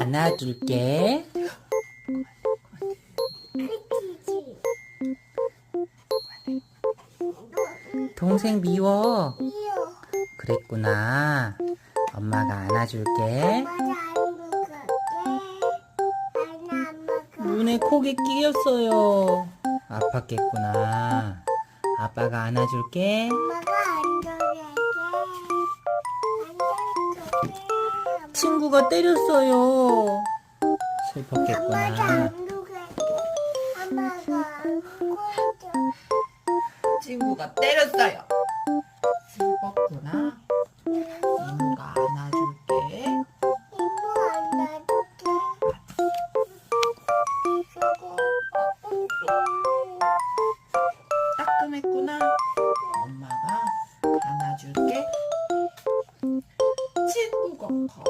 안아줄게. 동생 미워. 그랬구나. 엄마가 안아줄게. 눈에 코게 끼었어요. 아팠겠구나. 아빠가 안아줄게. 엄마가 안 먹을게. 안 먹을게. 친구가 때렸어요. 슬펐겠구나. 엄마가 안 친구가 때렸어요. 슬펐구나. 이모가 안아줄게. 따끔했구나. 엄마가 안아줄게. 亲不管不跑